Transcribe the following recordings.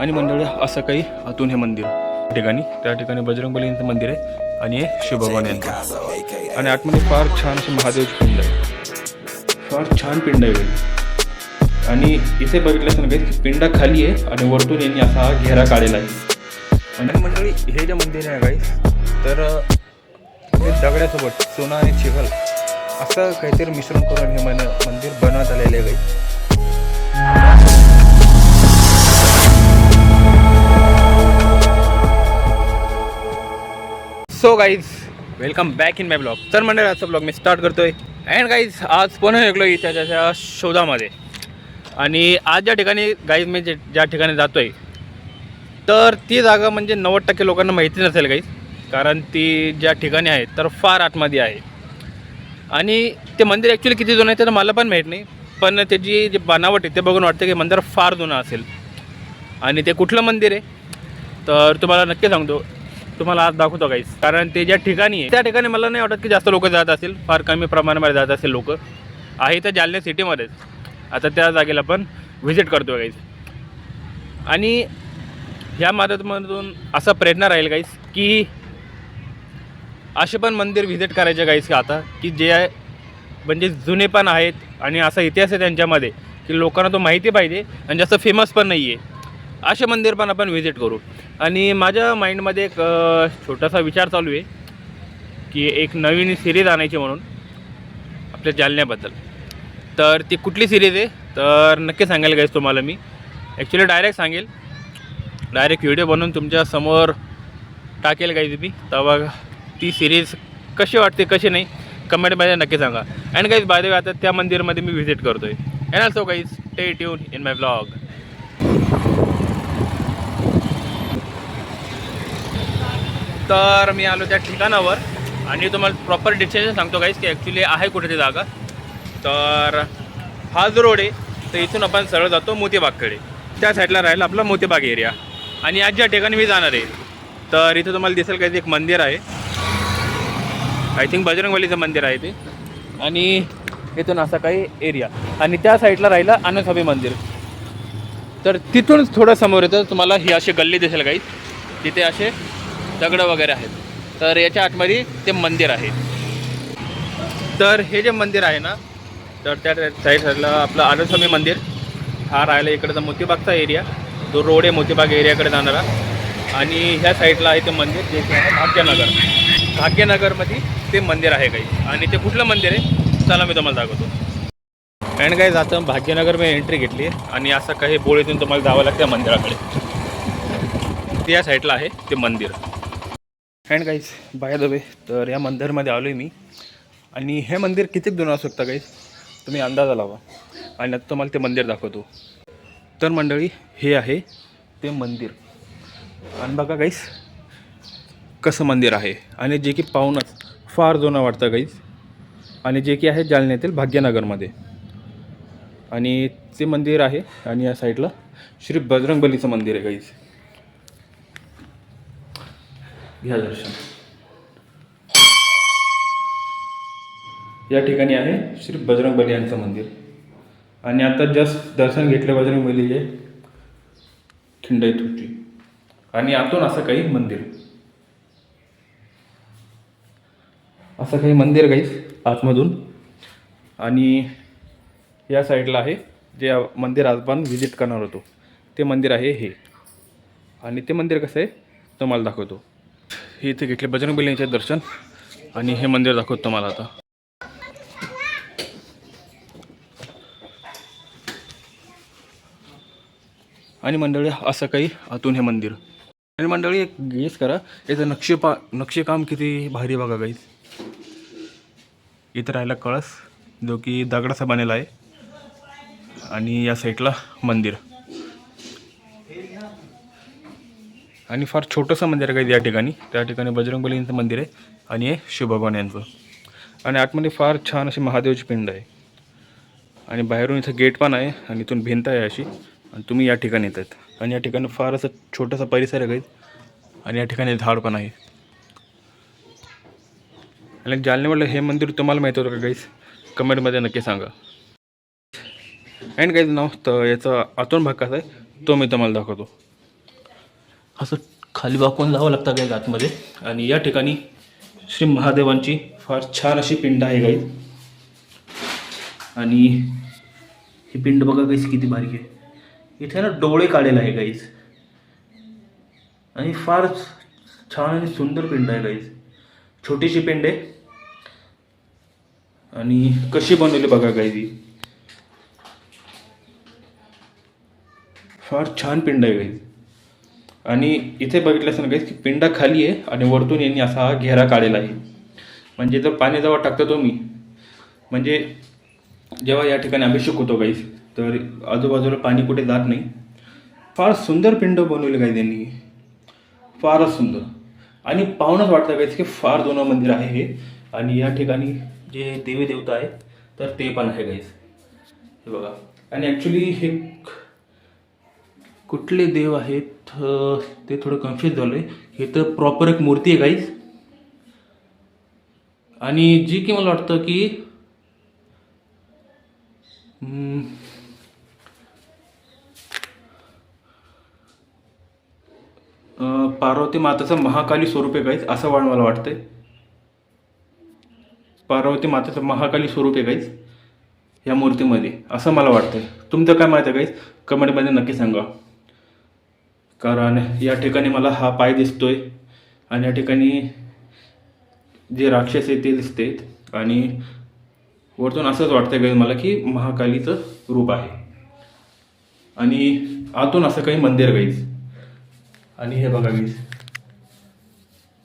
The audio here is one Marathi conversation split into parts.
आणि मंडळी असं काही आतून हे मंदिर. ठिकाणी त्या ठिकाणी बजरंगबलींचं मंदिर आहे आणि हे शिवभगवान यांचं आणि आतमध्ये फार छान असे महादेवची पिंड आहे. फार छान पिंड आहे. आणि इथे बघितलं ना काही पिंडा खाली आहे आणि वरतून यांनी असा हा घेरा काढलेला आहे. आणि मंडळी हे जे मंदिर आहे काही तर हे दगड्यासोबत सोना आणि चिखल असं काहीतरी मिश्रण करून हे मन मंदिर बनवत आलेलं आहे काही so guys welcome back in my blog तर मंडळ आजचा ब्लॉग मी स्टार्ट करतोय. अँड गाईज आज पुन्हा निघलो इथे त्याच्या शोधामध्ये. आणि आज ज्या ठिकाणी गाईज मी जे ज्या ठिकाणी जातो आहे तर ती जागा म्हणजे नव्वद टक्के लोकांना माहिती नसेल गाईज कारण ती ज्या ठिकाणी आहे तर फार आतमध्ये आहे. आणि ते मंदिर ॲक्च्युली किती जुनं आहे ते तर मला पण माहीत नाही. पण त्याची जी बनावट आहे ते बघून वाटतं की मंदिर फार जुनं असेल. आणि ते कुठलं मंदिर आहे? तर तुम्हाला नक्की सांगतो. तुम्हाला आज दाखवतो काहीच कारण ते ज्या ठिकाणी आहे त्या ठिकाणी मला नाही वाटत की जास्त लोक जात असतील. फार कमी प्रमाणामध्ये जात असेल लोक. आहे तर जालना सिटीमध्येच आता त्या जागेला आपण व्हिजिट करतो काहीच आणि ह्या मदतमधून असा प्रेरणा राहील काहीच की असे पण मंदिर व्हिजिट करायचे काहीच का आता की जे म्हणजे जुने पण आहेत आणि असा इतिहास आहे त्यांच्यामध्ये की लोकांना तो माहिती पाहिजे आणि जास्त फेमस पण नाही आहे असे मंदिर पण आपण व्हिजिट करू. आणि माझ्या माइंडमध्ये एक छोटासा विचार चालू आहे की एक नवीन सिरीज आणायची म्हणून आपल्या जालन्याबद्दल. तर ती कुठली सिरीज आहे? तर नक्की सांगेल गाईज तुम्हाला मी. ॲक्च्युली डायरेक्ट सांगेल. डायरेक्ट व्हिडिओ बनवून तुमच्यासमोर टाकेल गाईज मी. तेव्हा ती सिरीज कशी वाटते कशी नाही कमेंटमध्ये नक्की सांगा. And guys by the way आता त्या मंदिरमध्ये मी व्हिजिट करतो आहे and also guys stay tune in my blog तर मी आलो त्या ठिकाणावर आणि तुम्हाला प्रॉपर डिटेल्स सांगतो गाईज की ॲक्च्युली आहे कुठे ती जागा. तर हा जो रोड आहे तर इथून आपण सरळ जातो मोतीबागकडे. त्या साईडला राहील आपला मोतीबाग एरिया आणि आज ज्या ठिकाणी मी जाणार आहे तर इथं तुम्हाला दिसेल काही एक मंदिर आहे. आय थिंक बजरंगबलीचं मंदिर आहे ते. आणि इथून असा काही एरिया आणि त्या साईडला राहिलं आनंदस्वामी मंदिर. तर तिथूनच थोडं समोर येतं तुम्हाला ही अशी गल्ली दिसेल काही तिथे असे दगडं वगैरे आहेत. तर याच्या आतमध्ये ते मंदिर आहे. तर हे जे मंदिर आहे ना तर त्या साईड साईडला आपलं आनंदस्वामी मंदिर. हा राहिला इकडचा मोतीबागचा एरिया जो रोड आहे मोतीबाग एरियाकडे जाणारा. आणि ह्या साईडला आहे ते मंदिर जे की आहे भाग्यनगर. भाग्यनगरमध्ये ते मंदिर आहे काही. आणि ते कुठलं मंदिर आहे? चला मी तुम्हाला दाखवतो. अँड काय जातं भाग्यनगर मी एंट्री घेतली आहे. आणि असं काही बोळीतून तुम्हाला जावं लागतं मंदिराकडे. त्या साईडला आहे ते मंदिर. And guys by the way तर या मंदिरमध्ये आलो आहे मी. आणि हे मंदिर किती जुनं असू शकतं गाईज तुम्ही अंदाजा लावा. आणि आता तुम्हाला ते मंदिर दाखवतो. तर मंडळी हे आहे ते मंदिर. आणि बघा गाईस कसं मंदिर आहे. आणि जे की पाहूनच फार जुनं वाटतं गाईज आणि जे की आहे जालन्यातील भाग्यनगरमध्ये. आणि ते मंदिर आहे आणि या साईडला श्री बजरंगबलीचं मंदिर आहे गाईज घ्या दर्शन. या ठिकाणी आहे श्री बजरंगबली यांचं मंदिर. आणि आता जस्ट दर्शन घेतलं बजरंग बजरंगबलीचे खिंड तुटली आणि आतून असं काही मंदिर. असं काही मंदिर काहीच आतमधून. आणि या साईडला आहे जे मंदिर आपण व्हिजिट करणार होतो. ते मंदिर आहे हे. आणि ते मंदिर कसं आहे? तुम्हाला दाखवतो. हे इथे घेतले बजरंगबली यांचे दर्शन. आणि हे मंदिर दाखवतो तुम्हाला आता. आणि मंडळी असं काही आतून हे मंदिर. आणि मंडळी एक गेस करा याचं नक्षीपा नक्षीकाम किती भारी बघा गाईज इथं राहिला कळस जो की दगडाचा बनेला आहे. आणि या साईडला मंदिर. आणि फार छोटंसं मंदिर आहे काही या ठिकाणी. त्या ठिकाणी बजरंगबलींचं मंदिर आहे आणि हे शिवभगवान यांचं. आणि आतमध्ये फार छान अशी महादेवची पिंड आहे. आणि बाहेरून इथं गेट पण आहे आणि इथून भिंत आहे अशी. आणि तुम्ही या ठिकाणी येत आहेत आणि या ठिकाणी फार असं छोटासा परिसर आहे काही. आणि या ठिकाणी झाड पण आहे. आणि जालन्यामधलं हे मंदिर तुम्हाला माहीत होतं का गाईस कमेंटमध्ये नक्की सांगा. अँड गाईज नाव तर याचा आतून भाग कसा आहे तो मी तुम्हाला दाखवतो. असं खाली वाकून जावं लागतं काही आतमध्ये आणि या ठिकाणी श्री महादेवांची फार छान अशी पिंड आहे गाई आणि ही पिंड बघा गाईस किती बारीक आहे. इथे ना डोळे काढलेला आहे गाईस. आणि फार छान आणि सुंदर पिंड आहे गाईस. छोटीशी पिंड आहे. आणि कशी बनवली बघा गाईज ही. फार छान पिंड आहे गाईज आणि इथे बघितलं असं ना गाईस की पिंडा खाली आहे आणि वरतून यांनी असा हा घेरा काढलेला आहे. म्हणजे जर पाणी जेव्हा टाकतो तो मी. म्हणजे जेव्हा या ठिकाणी अभिषेक होतो गाईस तर आजूबाजूला पाणी कुठे जात नाही. फार सुंदर पिंड बनवले गाईस यांनी. फारच सुंदर. आणि पाहूनच वाटतं गाईस की फार जुनं मंदिर आहे हे. आणि या ठिकाणी जे देवी देवता आहे तर ते पण आहे गाईस हे बघा. आणि ॲक्च्युली हे कुठले देव आहेत ते थोडं कन्फ्युज झालं आहे हे तर प्रॉपर एक मूर्ती आहे काहीच आणि जी की मला वाटतं की पार्वती माताचं महाकाली स्वरूप आहे काहीच असं वाण मला वाटतंय. पार्वती मातेचं महाकाली स्वरूप आहे काहीच या मूर्तीमध्ये असं मला वाटतंय. तुमचं काय माहिती आहे काहीच कमेंटमध्ये नक्की सांगा. कारण या ठिकाणी मला हा पाय दिसतोय आणि या ठिकाणी जे राक्षस आहे ते दिसते आणि वरतून असंच वाटतंय गाईस मला की महाकालीचं रूप आहे. आणि आतून असं काही मंदिर गाईस आणि हे बघा गाईस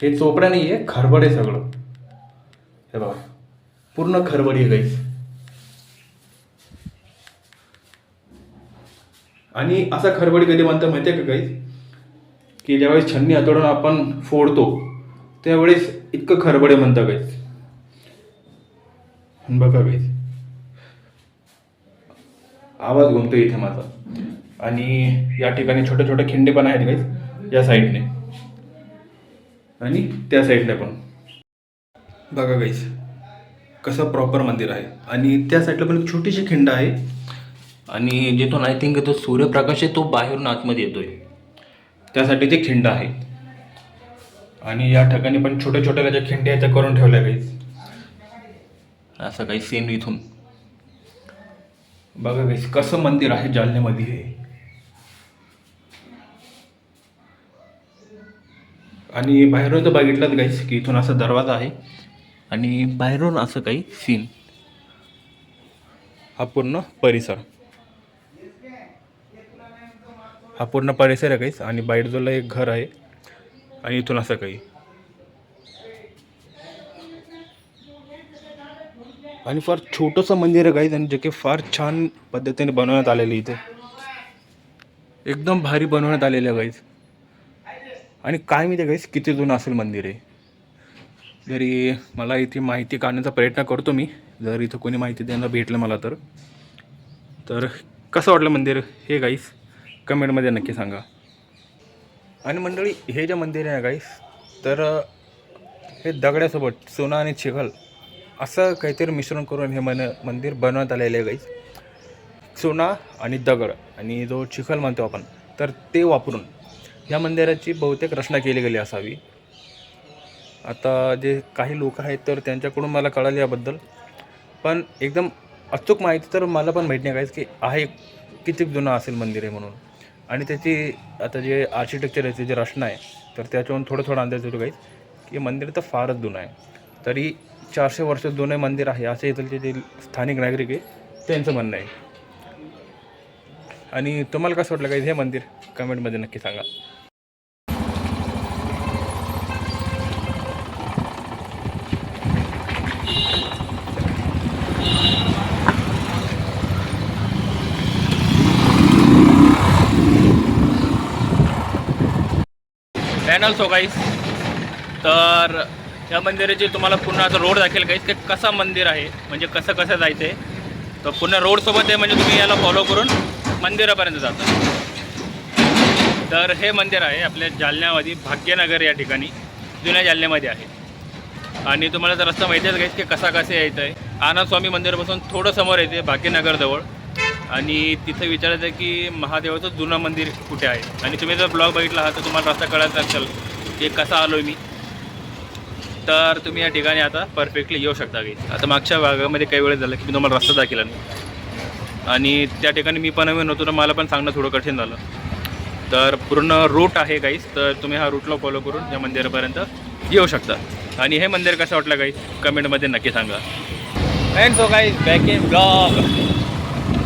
हे चोपडा नाही आहे खरबड आहे सगळं. हे बघा. पूर्ण खरबडी आहे गाईस आणि असा खरबडी कधी म्हणतं माहिती आहे का काही की ज्यावेळेस छन्नी हातोडून आपण फोडतो त्यावेळेस इतकं खरबडे म्हणतं गाईस बघा गाईस आवाज घुमतो इथे माझा. आणि या ठिकाणी छोटे छोटे खिंडे पण आहेत गाईस या साईडने. आणि त्या साईडने पण. बघा गाईस कसं प्रॉपर मंदिर आहे. आणि त्या साईडला पण एक छोटीशी खिंड आहे. आणि जिथून आय थिंक तो सूर्यप्रकाश आहे तो बाहेरून आतमध्ये येतोय. त्यासाठी ते खिंड आहे. आणि या ठिकाणी पण छोट्या छोट्या ज्या खिंडी आहेत त्या करून ठेवल्या गाईस असं काही सेम इथून. बघा गाईस कसं मंदिर आहे जालन्यामध्ये हे. आणि बाहेरून तर बघितलं गाईस की इथून असा दरवाजा आहे. आणि बाहेरून असं काही सीन हा पूर्ण परिसर. हा पूर्ण परिसर आहे काहीच आणि बाहेरजोला एक घर आहे. आणि इथून असं काही. आणि फार छोटंसं मंदिर आहे काहीच आणि जे की फार छान पद्धतीने बनवण्यात आलेलं इथे. एकदम भारी बनवण्यात आलेलं आहे गाईज आणि काय मी ते गाईस किती जुनं असेल मंदिर आहे जरी मला इथे माहिती काढण्याचा प्रयत्न करतो मी जर इथं कोणी माहिती द्यायला भेटलं मला तर. तर कसं वाटलं मंदिर हे गाईस कमेंटमध्ये नक्की सांगा. आणि मंडळी हे जे मंदिर आहे गाईस तर हे दगड्यासोबत सोना आणि चिखल असं काहीतरी मिश्रण करून हे मन मंदिर बनवण्यात आलेलं आहे गाईस सोना आणि दगड आणि जो चिखल म्हणतो आपण तर ते वापरून या मंदिराची बहुतेक रचना केली गेली असावी. आता जे काही लोक आहेत तर त्यांच्याकडून मला कळालं याबद्दल. पण एकदम अचूक माहिती तर मला पण माहीत नाही काहीच की आहे किती जुनं असेल मंदिर आहे म्हणून. आणि त्याची आता जे आर्किटेक्चर आहे जे जी रचना आहे तर त्याच्यावरून थोडं थोडं अंदाज येतो काही की मंदिर तर फारच जुनं आहे. तरी चारशे वर्ष जुनं मंदिर आहे असे इथलचे जे स्थानिक नागरिक आहे त्यांचं म्हणणं आहे. आणि तुम्हाला कसं वाटलं काही हे मंदिर? कमेंटमध्ये नक्की सांगा. अँड ऑल्सो गाईस तर या मंदिराची तुम्हाला पूर्ण असं रोड दाखवेल गाईस की कसं मंदिर आहे म्हणजे कसं कसं जायचं आहे तर पूर्ण रोडसोबत आहे म्हणजे तुम्ही याला फॉलो करून मंदिरापर्यंत जाता. तर हे मंदिर आहे आपल्या जालन्यामध्ये भाग्यनगर या ठिकाणी जुन्या जालन्यामध्ये आहे. आणि तुम्हाला तर रस्ता माहिती आहे गाईस की कसा कसे यायचं आहे आनंद स्वामी मंदिरापासून थोडं समोर येते भाग्यनगरजवळ आणि तिथं विचारायचं आहे की महादेवाचं जुनं मंदिर कुठे आहे? आणि तुम्ही जर ब्लॉग बघितला आहात तर तुम्हाला रस्ता कळायचा असेल की कसा आलो मी. तर तुम्ही या ठिकाणी आता परफेक्टली येऊ शकता की. आता मागच्या भागामध्ये काही वेळेस झालं की मी तुम्हाला रस्ता दाखवला नाही. आणि त्या ठिकाणी मी पण नवीन होतो तर मला पण सांगणं थोडं कठीण झालं. तर पूर्ण रूट आहे गाईस तर तुम्ही हा रूटला फॉलो करून या मंदिरापर्यंत येऊ शकता. आणि हे मंदिर कसं वाटलं काही कमेंटमध्ये नक्की सांगा. अँड सो काही बॅक इन ब्लॉग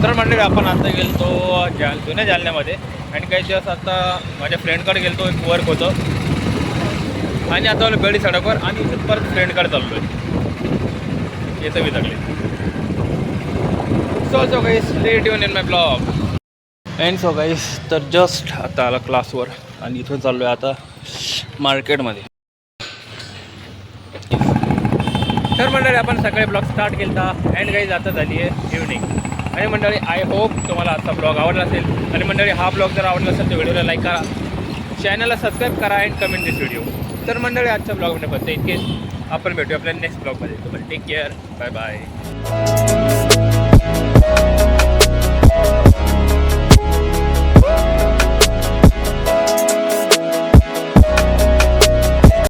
तर मंडळी आपण आता गेलो तो जा जुन्या जालन्यामध्ये. आणि काही दिवस आता माझ्या फ्रेंडकडे गेलतो एक वर्क होतं. आणि आता आलो बेडी सडकवर आणि परत फ्रेंडकडे चाललो आहे येतं मी लागले सो सो गाईस लेट येऊन in my blog and so guys तर जस्ट आता आला क्लासवर आणि इथून चाललो आहे आता मार्केटमध्ये तर मंडळी आपण सकाळी ब्लॉग स्टार्ट केला अँड गाईज आता झाली आहे इव्हनिंग आणि मंडळी आय होप तुम्हाला आजचा ब्लॉग आवडला असेल. आणि मंडळी हा ब्लॉग जर आवडला असेल तर व्हिडिओला लाईक करा. चॅनलला सबस्क्राईब करा अँड कमेंट दिस व्हिडिओ तर मंडळी आजच्या ब्लॉगमध्ये फक्त इतकेच. आपण भेटू आपल्या नेक्स्ट ब्लॉगमध्ये तुम्हाला टेक केअर बाय बाय